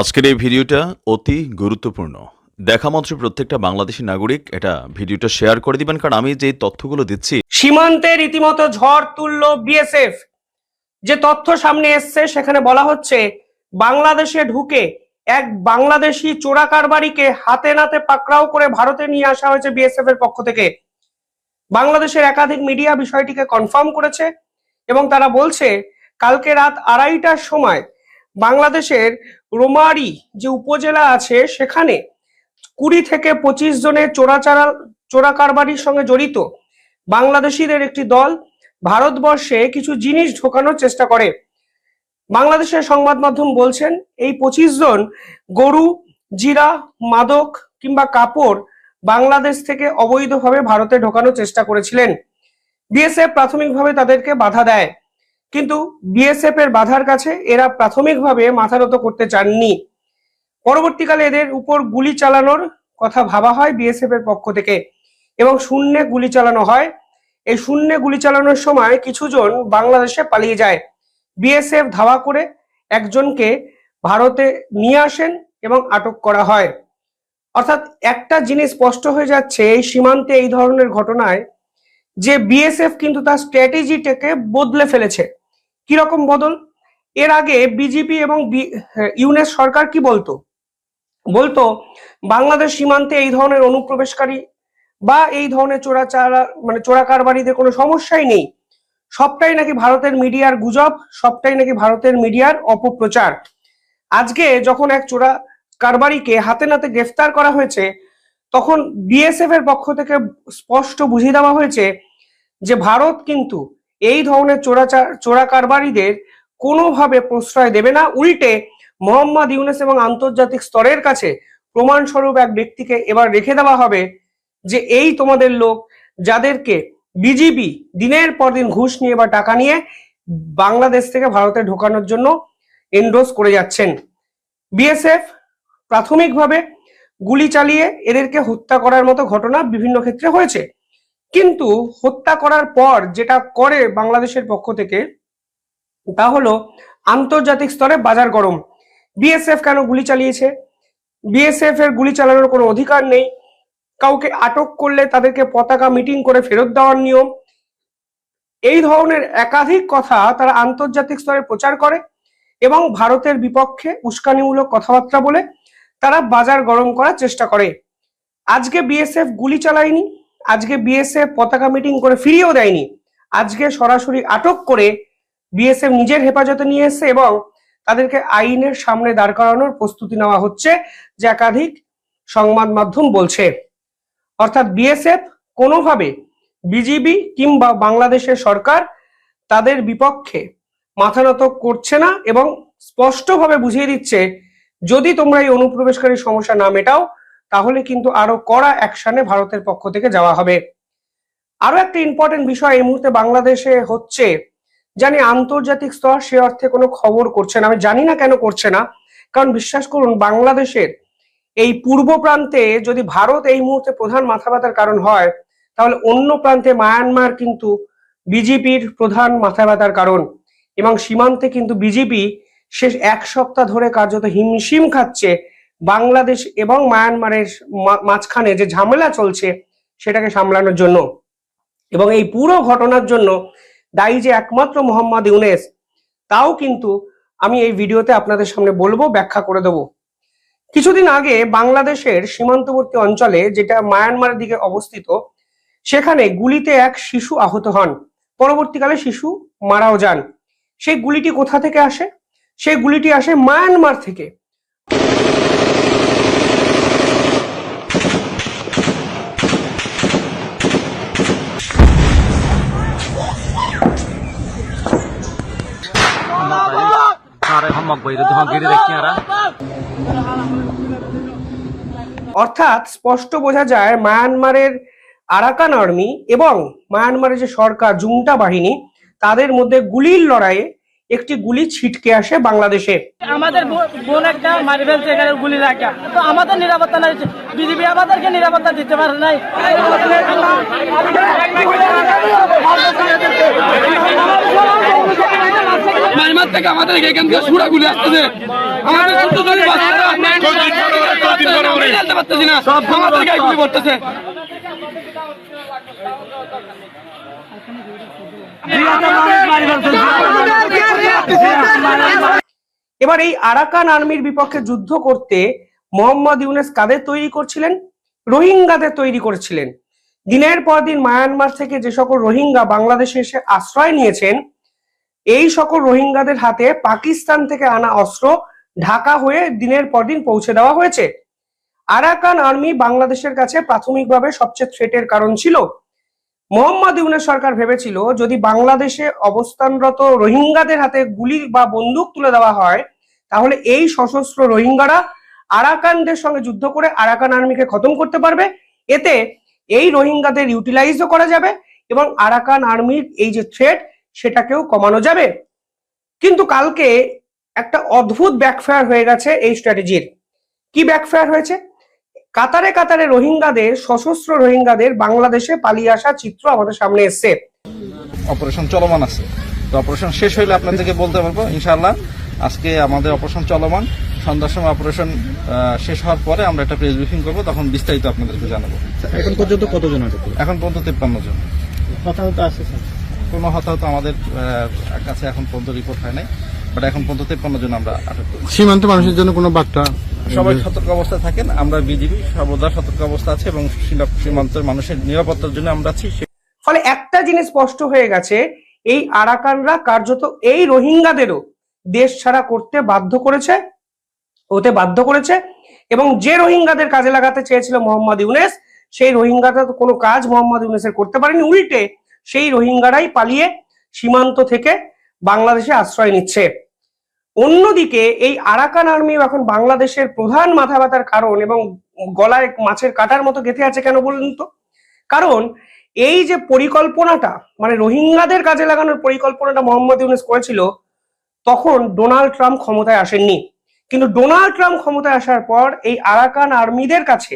আজকের এই ভিডিওটা অতি গুরুত্বপূর্ণ। দেখা মাত্র প্রত্যেকটা বাংলাদেশি নাগরিক এটা ভিডিওটা শেয়ার করে দিবেন, কারণ আমি যে তথ্যগুলো দিচ্ছি সীমান্তে রীতিমতো ঝড় তুলল বিএসএফ। যে তথ্য সামনে এসছে, সেখানে বলা হচ্ছে, বাংলাদেশে ঢুকে এক বাংলাদেশি চোরা কারবারিকে হাতে নাতে পাকড়াও করে ভারতে নিয়ে আসা হয়েছে বিএসএফ এর পক্ষ থেকে। বাংলাদেশের একাধিক মিডিয়া বিষয়টিকে কনফার্ম করেছে এবং তারা বলছে, কালকে রাত আড়াইটার সময় বাংলাদেশের রোমারি যে উপজেলা আছে, সেখানে কুড়ি থেকে পঁচিশ জনের চোরাচারা চোরা কারবারির সঙ্গে জড়িত বাংলাদেশিদের একটি দল ভারতবর্ষে কিছু জিনিস ঢোকানোর চেষ্টা করে। বাংলাদেশের সংবাদ মাধ্যম বলছেন, এই পঁচিশ জন গরু, জিরা, মাদক কিংবা কাপড় বাংলাদেশ থেকে অবৈধভাবে ভারতে ঢোকানোর চেষ্টা করেছিলেন। বিএসএফ প্রাথমিকভাবে তাদেরকে বাধা দেয়। কিন্তু বিএসএফ এর বাধার কাছে এরা প্রাথমিকভাবে মাথারত করতে চাননি। পরবর্তীকালে এদের উপর গুলি চালানোর কথা ভাবা হয় বিএসএফ এর পক্ষ থেকে এবং শূন্যে গুলি চালানো হয়। এই শূন্যে গুলি চালানোর সময় কিছুজন বাংলাদেশে পালিয়ে যায়। বিএসএফ ধাওয়া করে একজনকে ভারতে নিয়ে আসেন এবং আটক করা হয়। অর্থাৎ একটা জিনিস স্পষ্ট হয়ে যাচ্ছে এই সীমান্তে এই ধরনের ঘটনায় যে বিএসএফ কিন্তু তার স্ট্র্যাটেজিটাকে বদলে ফেলেছে। কীরকম বদল? এর আগে বিজেপি এবং ইউনেস সরকার কি বলতো? বলতো, বাংলাদেশ সীমান্তে এই ধরনের অনুপ্রবেশকারী বা এই ধরনের চোরাচারা মানে চোরা কারবারিদের কোনো সমস্যাই নেই। সবটাই নাকি ভারতের মিডিয়ার গুজব, সবটাই নাকি ভারতের মিডিয়ার অপপ্রচার। আজকে যখন এক চোরা কারবারিকে হাতে নাতে গ্রেফতার করা হয়েছে, তখন বিএসএফ এর পক্ষ থেকে স্পষ্ট বুঝিয়ে দেওয়া হয়েছে যে ভারত কিন্তু এই ধরনের চোরাচার চোরা কারবারিদের কোনোভাবে প্রশ্রয় দেবে না। উল্টে মোহাম্মদ ইউনেস এবং আন্তর্জাতিক স্তরের কাছে প্রমাণস্বরূপ এক ব্যক্তিকে এবার রেখে দেওয়া হবে যে এই তোমাদের লোক যাদেরকে বিজিবি দিনের পর দিন ঘুষ নিয়ে বা টাকা নিয়ে বাংলাদেশ থেকে ভারতে ঢোকানোর জন্য এন্ডোজ করে যাচ্ছেন। বিএসএফ প্রাথমিকভাবে গুলি চালিয়ে এদেরকে হত্যা করার মতো ঘটনা বিভিন্ন ক্ষেত্রে হয়েছে। কিন্তু হত্যা করার পর যেটা করে বাংলাদেশের পক্ষ থেকে, তা হলো আন্তর্জাতিক স্তরে বাজার গরম। বিএসএফ কেন গুলি চালিয়েছে? বিএসএফ এর গুলি চালানোর কোনো অধিকার নেই। কাউকে আটক করলে তাদেরকে পতাকা মিটিং করে ফেরত দেওয়ার নিয়ম। এই ধরনের একাধিক কথা তারা আন্তর্জাতিক স্তরে প্রচার করে এবং ভারতের বিপক্ষে উস্কানিমূলক কথাবার্তা বলে তারা বাজার গরম করার চেষ্টা করে। আজকে বিএসএফ গুলি চালায়নি। আজকে বিএসএফ পতাকা মিটিং করে ফিরিয়েও দেয়নি। আজকে সরাসরি আটক করে বিএসএফ নিজের হেফাজতে নিয়ে এসেছে এবং তাদেরকে আইনের সামনে দাঁড় করানোর প্রস্তুতি নেওয়া হচ্ছে, যে একাধিক সংবাদ মাধ্যম বলছে। অর্থাৎ বিএসএফ কোনোভাবে বিজিবি কিংবা বাংলাদেশের সরকার তাদের বিপক্ষে মাথা নত করছে না এবং স্পষ্টভাবে বুঝিয়ে দিচ্ছে, যদি তোমরা এই অনুপ্রবেশকারী সমস্যা না মেটাও তাহলে কিন্তু আরও কড়া অ্যাকশনে ভারতের পক্ষ থেকে যাওয়া হবে। আরও একটা ইম্পর্টেন্ট বিষয় এই মুহূর্তে বাংলাদেশে হচ্ছে, জানি আন্তর্জাতিক স্তর সে অর্থে কোনো খবর করছে না, আমি জানি না কেন করছে না, কারণ বিশ্বাস করুন, বাংলাদেশের এই পূর্ব প্রান্তে যদি ভারত এই মুহূর্তে প্রধান মাথা ব্যথার কারণ হয়, তাহলে অন্য প্রান্তে মায়ানমার কিন্তু বিজেপির প্রধান মাথা ব্যথার কারণ এবং সীমান্তে কিন্তু বিজেপি শেষ এক সপ্তাহ ধরে কার্যত হিমশিম খাচ্ছে। বাংলাদেশ এবং মায়ানমারের মাঝখানে যে ঝামেলা চলছে সেটাকে সামলানোর জন্য এবং এই পুরো ঘটনার জন্য দায়ী যে একমাত্র মোহাম্মদ ইউনেস, তাও কিন্তু আমি এই ভিডিওতে আপনাদের সামনে বলব, ব্যাখ্যা করে দেবো। কিছুদিন আগে বাংলাদেশের সীমান্তবর্তী অঞ্চলে যেটা মায়ানমারের দিকে অবস্থিত, সেখানে গুলিতে এক শিশু আহত হন। পরবর্তীকালে শিশু মারাও যান। সেই গুলিটি কোথা থেকে আসে? সেই গুলিটি আসে মায়ানমার থেকে। অর্থাৎ স্পষ্ট বোঝা যায় মায়ানমারের আরাকান আর্মি এবং মায়ানমারের যে সরকার জুমটা বাহিনী তাদের মধ্যে গুলির লড়াইয়ে একটি গুলি ছিটকে আসে বাংলাদেশে। আমাদের বোন- বোন একটা মারি ফেলছে এখানে গুলি রাখা। তো আমাদের নিরাপত্তা নাই বিজেপি আমাদেরকে নিরাপত্তা দিতে পারে নাই। মাইমার থেকে আমাদের এখান থেকে সুরা গুলি আসতেছে। আমাদের ছোট ছোট বাচ্চা জানতে পারতেছি না। আমাদের গায়ে গুলি পড়তেছে। এবার এই আরাকান আর্মির বিপক্ষে যুদ্ধ করতে মোহাম্মদ ইউনেস কাদের তৈরি করছিলেন? রোহিঙ্গাদের তৈরি করেছিলেন। দিনের পর দিন মায়ানমার থেকে যে সকল রোহিঙ্গা বাংলাদেশে এসে আশ্রয় নিয়েছেন এই সকল রোহিঙ্গাদের হাতে পাকিস্তান থেকে আনা অস্ত্র ঢাকা হয়ে দিনের পর দিন পৌঁছে দেওয়া হয়েছে। আরাকান আর্মি বাংলাদেশের কাছে প্রাথমিকভাবে সবচেয়ে থ্রেটের কারণ ছিল। মোহাম্মদ ইউনেস সরকার ভেবেছিল, যদি বাংলাদেশে অবস্থানরত রোহিঙ্গাদের হাতে গুলি বা বন্দুক তুলে দেওয়া হয়, তাহলে এই সশস্ত্র রোহিঙ্গারা আরাকানদের সঙ্গে যুদ্ধ করে আরাকান আর্মিকে খতম করতে পারবে। এতে এই রোহিঙ্গাদের ইউটিলাইজও করা যাবে এবং আরাকান আর্মির এই যে থ্রেট সেটাকেও কমানো যাবে। কিন্তু কালকে একটা অদ্ভুত ব্যাকফায়ার হয়ে গেছে এই স্ট্র্যাটেজির কি ব্যাকফায়ার হয়েছে? কাতারে কাতারে রোহিঙ্গাদের সশস্ত্র রোহিঙ্গাদের বাংলাদেশে পালিয়ে আসা চিত্র আমাদের সামনে এসছে। অপারেশন চলমান আছে। তো অপারেশন শেষ হইলে আপনাদেরকে বলতে পারব ইনশাআল্লাহ। আজকে আমাদের অপারেশন চলমান। সন্ধ্যার সময় অপারেশন শেষ হওয়ার পরে আমরা একটা প্রেস ব্রিফিং করব তখন বিস্তারিত আপনাদেরকে জানাব। এখন পর্যন্ত কতজন এখন পর্যন্ত তেপ্পান্ন জন। হতাহত আছে স্যার। কোনো হতাহত আমাদের আহ, কাছে এখন পর্যন্ত রিপোর্ট হয় নাই বাট এখন পর্যন্ত তেপ্পান্ন জন আমরা আটক করেছি। সীমান্ত মানুষের জন্য কোনো বার্তা? সবাই সতর্ক অবস্থায় থাকেন আমরা বিজিবি সর্বদা সতর্ক অবস্থা আছে এবং সীমান্তের মানুষের নিরাপত্তার জন্য আমরা আছি। ফলে একটা জিনিস স্পষ্ট হয়ে গেছে এই আরাকানরা কার্যত এই রোহিঙ্গাদেরও দেশ ছাড়া করতে বাধ্য করেছে হতে বাধ্য করেছে এবং যে রোহিঙ্গাদের কাজে লাগাতে চেয়েছিল মোহাম্মদ ইউনেস সেই রোহিঙ্গাটা তো কোনো কাজ মোহাম্মদ ইউনেসের করতে পারেনি। উল্টে সেই রোহিঙ্গারাই পালিয়ে সীমান্ত থেকে বাংলাদেশে আশ্রয় নিচ্ছে। অন্যদিকে এই আরাকান আর্মি এখন বাংলাদেশের প্রধান মাথা ব্যথার কারণ এবং গলায় মাছের কাটার মতো গেঁথে আছে কেন বলুন তো? কারণ এই যে পরিকল্পনাটা মানে রোহিঙ্গাদের কাজে লাগানোর পরিকল্পনাটা মোহাম্মদ ইউনুস করেছিল, তখন ডোনাল্ড ট্রাম্প ক্ষমতায় আসেননি। কিন্তু ডোনাল্ড ট্রাম্প ক্ষমতায় আসার পর এই আরাকান আর্মিদের কাছে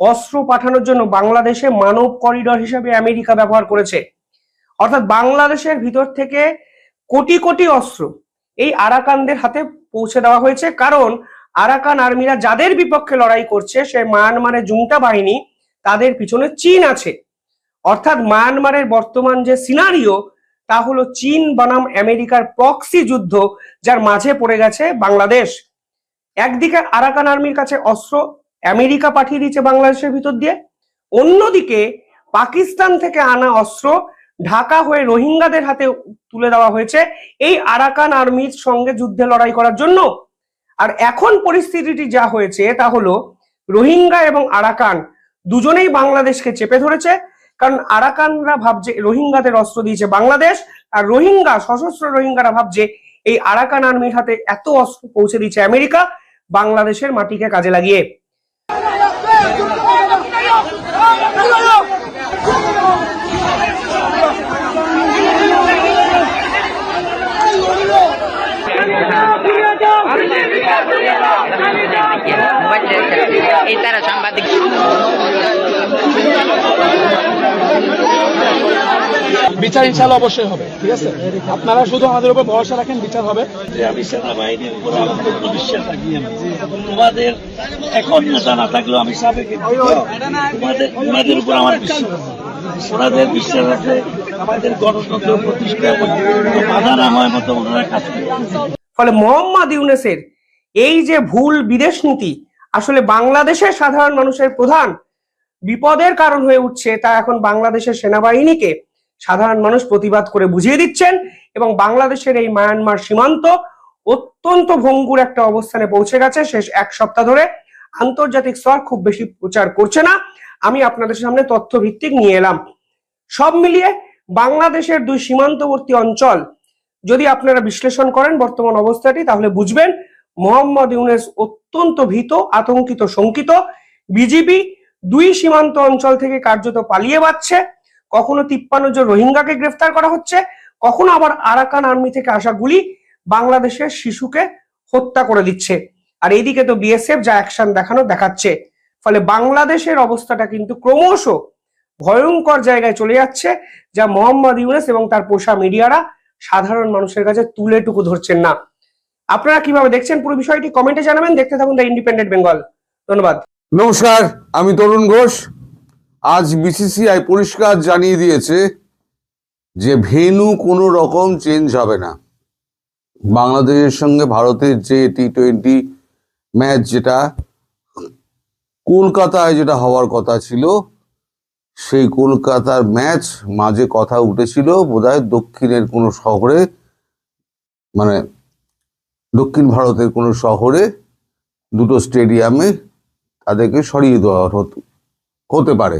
অস্ত্র পাঠানোর জন্য বাংলাদেশে মানব করিডর হিসেবে আমেরিকা ব্যবহার করেছে। অর্থাৎ বাংলাদেশের ভিতর থেকে কোটি কোটি অস্ত্র এই আরাকানদের হাতে পৌঁছে দেওয়া হয়েছে। কারণ আরাকান আর্মিরা যাদের বিপক্ষে লড়াই করছে, সে মায়ানমারের জুংটা বাহিনী, তাদের পিছনে চীন আছে। অর্থাৎ মায়ানমারের বর্তমান যে সিনারিও, তা হলো চীন বনাম আমেরিকার প্রক্সি যুদ্ধ, যার মাঝে পড়ে গেছে বাংলাদেশ। একদিকে আরাকান আর্মির কাছে অস্ত্র আমেরিকা পাঠিয়ে দিয়েছে বাংলাদেশের ভিতর দিয়ে, অন্যদিকে পাকিস্তান থেকে আনা অস্ত্র ঢাকা হয়ে রোহিঙ্গাদের হাতে তুলে দেওয়া হয়েছে এই আরাকান আর্মির সঙ্গে যুদ্ধে লড়াই করার জন্য। আর এখন পরিস্থিতিটি যা হয়েছে তা হলো, রোহিঙ্গা এবং আরাকান দুজনেই বাংলাদেশকে চেপে ধরেছে, কারণ আরাকানরা ভাবছে রোহিঙ্গাদের অস্ত্র দিয়েছে বাংলাদেশ, আর রোহিঙ্গা, সশস্ত্র রোহিঙ্গারা ভাবছে এই আরাকান আর্মির হাতে এত অস্ত্র পৌঁছে দিচ্ছে আমেরিকা বাংলাদেশের মাটিকে কাজে লাগিয়ে। এই তারা সাংবাদিক। বিচার ইনশাল্লাহ অবশ্যই হবে ঠিক আছে? আপনারা শুধু আমাদের উপর ভরসা রাখেন বিচার হবে। যে আমি সেনাবাহিনীর উপর আমার কোনো বিশ্বাস রাখি তোমাদের এখন নেতা না থাকলেও আমি সাবেক তোমাদের ওনাদের উপর আমার বিশ্বাস ওনাদের বিশ্বাস আছে আমাদের গণতন্ত্র প্রতিষ্ঠা বাধা না হয় মতো ওনারা কাজ করে ফলে মোহাম্মদ ইউনেসের এই যে ভুল বিদেশ নীতি, আসলে বাংলাদেশের সাধারণ মানুষের প্রধান বিপদের কারণ হয়ে উঠছে, তা এখন বাংলাদেশের সেনাবাহিনীকে সাধারণ মানুষ প্রতিবাদ করে বুঝিয়ে দিচ্ছেন এবং বাংলাদেশের এই মায়ানমার সীমান্ত অত্যন্ত ভঙ্গুর একটা অবস্থানে পৌঁছে গেছে। শেষ এক সপ্তাহ ধরে আন্তর্জাতিক স্তর খুব বেশি প্রচার করছে না। আমি আপনাদের সামনে তথ্য ভিত্তিক নিয়ে এলাম। সব মিলিয়ে বাংলাদেশের দুই সীমান্তবর্তী অঞ্চল, যদি আপনারা বিশ্লেষণ করেন বর্তমান অবস্থাটি, তাহলে বুঝবেন মোহাম্মদ ইউনেস অত্যন্ত ভীত, আতঙ্কিত, শঙ্কিত। বিজিবি দুই সীমান্ত অঞ্চল থেকে কার্যত পালিয়ে বাচ্ছে কখনো তিপ্পান্ন জন রোহিঙ্গাকে গ্রেফতার করা হচ্ছে, কখনো আবার আরাকান আর্মি থেকে আসা গুলি বাংলাদেশের শিশুকে হত্যা করে দিচ্ছে। আর এইদিকে তো বিএসএফ যা অ্যাকশন দেখানো দেখাচ্ছে। ফলে বাংলাদেশের অবস্থাটা কিন্তু ক্রমশ ভয়ঙ্কর জায়গায় চলে যাচ্ছে, যা মোহাম্মদ ইউনেস এবং তার পোষা মিডিয়ারা সাধারণ মানুষের কাছে তুলেটুকু ধরছেন না। আপনারা কীভাবে দেখছেন পুরো বিষয়টি কমেন্টে জানাবেন। দেখতে থাকুন দ্য ইন্ডিপেন্ডেন্ট বেঙ্গল ধন্যবাদ। নমস্কার, আমি তরুণ ঘোষ। আজ বিসিসিআই পরিষ্কার জানিয়ে দিয়েছে যে ভেনু কোনো রকম চেঞ্জ হবে না। বাংলাদেশের সঙ্গে ভারতের যে টি টোয়েন্টি ম্যাচ যেটা, কলকাতায় যেটা হওয়ার কথা ছিল, সেই কলকাতার ম্যাচ মাঝে কথা উঠেছিল, বোধহয় দক্ষিণের কোনো শহরে মানে দক্ষিণ ভারতের কোনো শহরে দুটো স্টেডিয়ামে তাদেরকে সরিয়ে দেওয়া হতো, হতে পারে।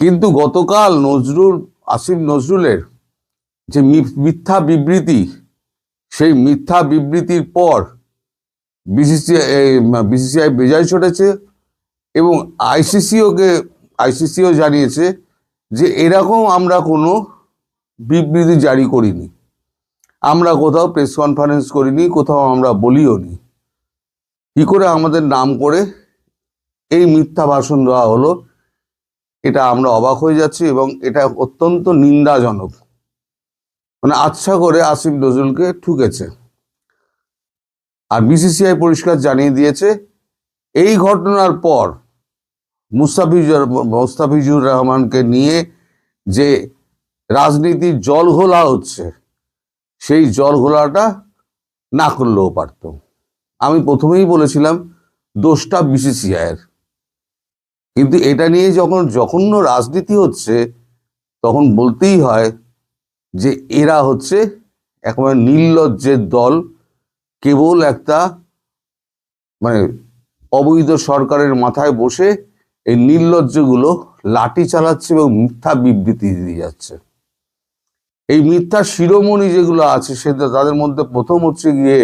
কিন্তু গতকাল নজরুল, আসিফ নজরুলের যে মিথ্যা বিবৃতি, সেই মিথ্যা বিবৃতির পর বিসিসিআই বিসিসিআই বেজায় চটেছে এবং আইসিসিওকে, আইসিসিও জানিয়েছে যে এরকম আমরা কোনো বিবৃতি জারি করিনি। আমরা কোথাও প্রেস কনফারেন্স করিনি, কোথাও আমরা বলিও নি। কি করে আমাদের নাম করে এই মিথ্যা ভাষণ দেওয়া হলো, এটা আমরা অবাক হয়ে যাচ্ছি এবং এটা অত্যন্ত নিন্দাজনক। মানে আচ্ছা করে আসিফ নজরুলকে ঠুকেছে। আর বিসিসিআই পরিষ্কার জানিয়ে দিয়েছে, এই ঘটনার পর মুস্তাফিজুর মুস্তাফিজুর রহমানকে নিয়ে যে রাজনীতির জল ঘোলা হচ্ছে সেই জল ঘোলাটা না করলেও পারত। আমি প্রথমেই বলেছিলাম, দোষটা বিসিসিআইয়ের কিন্তু এটা নিয়ে যখন জঘন্য রাজনীতি হচ্ছে, তখন বলতেই হয় যে এরা হচ্ছে একেবারে নির্লজ্জের দল, কেবল একটা মানে অবৈধ সরকারের মাথায় বসে এই নির্লজ্জগুলো লাঠি চালাচ্ছে এবং মিথ্যা বিবৃতি দিয়ে যাচ্ছে। এই মিথ্যা শিরোমণি যেগুলো আছে সেটা তাদের মধ্যে প্রথম হচ্ছে গিয়ে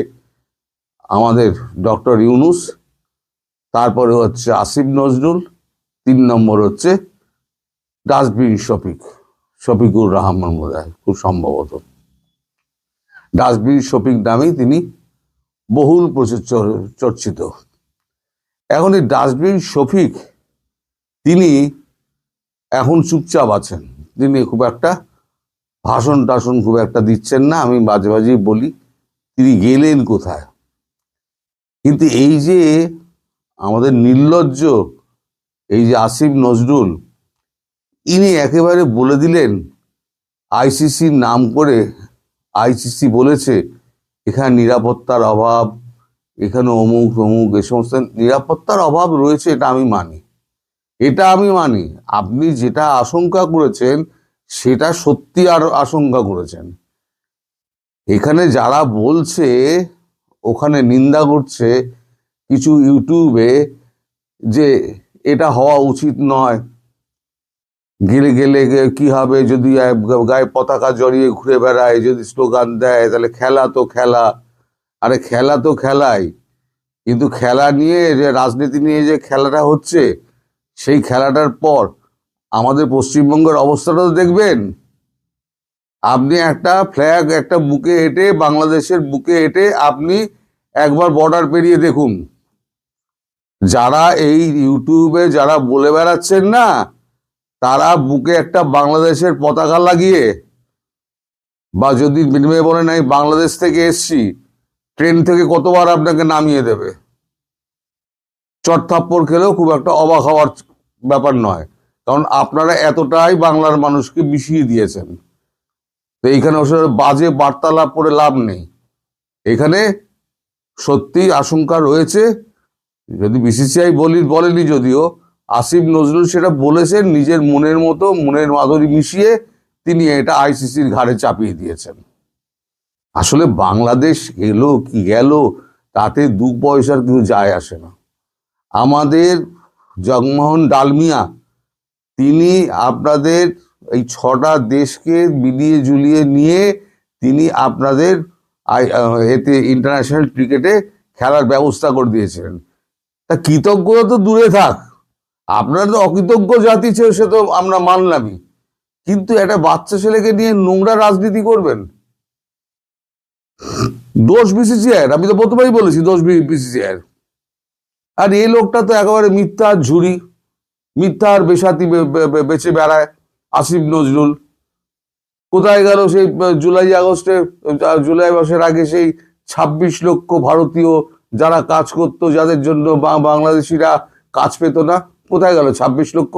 আমাদের ডক্টর ইউনুস, তারপরে হচ্ছে আসিফ নজরুল, তিন নম্বর হচ্ছে ডাস্টবিন শফিক, শফিকুর রহমান বোধহয়, খুব সম্ভবত। ডাস্টবিন শফিক নামেই তিনি বহুল চর্চিত। এখন এই ডাস্টবিন শফিক, তিনি এখন চুপচাপ আছেন। তিনি খুব একটা ভাষণ টাষণ খুব একটা দিচ্ছেন না, আমি মাঝে মাঝেই বলি, তিনি গেলেন কোথায়? কিন্তু এই যে আমাদের নির্লজ্জ, এই যে আসিফ নজরুল, ইনি একেবারে বলে দিলেন আইসিসির নাম করে আইসিসি বলেছে, এখানে নিরাপত্তার অভাব, এখানে অমুক অমুক এ সমস্ত নিরাপত্তার অভাব রয়েছে, এটা আমি মানি। এটা আমি মানি। আপনি যেটা আশঙ্কা করেছেন সেটা সত্যি আর আশঙ্কা করেছেন। এখানে যারা বলছে, ওখানে নিন্দা করছে কিছু ইউটিউবে যে এটা হওয়া উচিত নয়। গেলে গেলে কি হবে যদি গায়ে পতাকা জড়িয়ে ঘুরে বেড়ায়, যদি স্লোগান দেয়, তাহলে খেলা তো খেলা। আরে খেলা তো খেলাই। কিন্তু খেলা নিয়ে যে রাজনীতি নিয়ে যে খেলাটা হচ্ছে, সেই খেলাটার পর আমাদের পশ্চিমবঙ্গের অবস্থাটা তো দেখবেন। আপনি একটা ফ্ল্যাগ একটা বুকে হেঁটে, বাংলাদেশের বুকে হেঁটে আপনি একবার বর্ডার পেরিয়ে দেখুন। যারা এই ইউটিউবে যারা বলে বেড়াচ্ছেন না, তারা বুকে একটা বাংলাদেশের পতাকা লাগিয়ে, বা যদি মিনিমে বলে নাই, বাংলাদেশ থেকে এসছি, ট্রেন থেকে কতবার আপনাকে নামিয়ে দেবে? চট থাপ্পড় খেলেও খুব একটা অবাক হওয়ার ব্যাপার নয়। কারণ আপনারা এতটাই বাংলার মানুষকে মিশিয়ে দিয়েছেন। তো এইখানে বাজে বার্তালাপ করে লাভ নেই। এখানে সত্যি আশঙ্কা রয়েছে, যদি বিসিসিআই বলি, বলেনি যদিও, আসিফ নজরুল সেটা বলেছেন, নিজের মনের মতো, মনের মাধুরী মিশিয়ে তিনি এটা আইসিসির ঘাড়ে চাপিয়ে দিয়েছেন। আসলে বাংলাদেশ এলো কি গেল, তাতে দু পয়সার কিছু যায় আসে না। আমাদের জগমোহন ডালমিয়া তিনি আপনাদের এই ছটা দেশকে মিলিয়ে জুলিয়ে নিয়ে তিনি আপনাদের এতে ইন্টারন্যাশনাল ক্রিকেটে খেলার ব্যবস্থা করে দিয়েছিলেন। তা কৃতজ্ঞতা তো দূরে থাক। আপনারা তো অকৃতজ্ঞ জাতি ছিল, সে তো আমরা মানলামই। কিন্তু একটা বাচ্চা ছেলেকে নিয়ে নোংরা রাজনীতি করবেন? দোষ বিসিসিআইয়ের আমি তো প্রথমেই বলেছি দোষ বিসিসিআইয়ের আর এই লোকটা তো একেবারে মিথ্যার ঝুড়ি। মিথ্যার বেসাতি বেঁচে বেড়ায় আসিম নজরুল। কোথায় গেল সেই জুলাই আগস্টে জুলাই মাসের আগে সেই ছাব্বিশ লক্ষ ভারতীয় যারা কাজ করতো, যাদের জন্য বাংলাদেশিরা কাজ পেত না? কোথায় গেল ছাব্বিশ লক্ষ?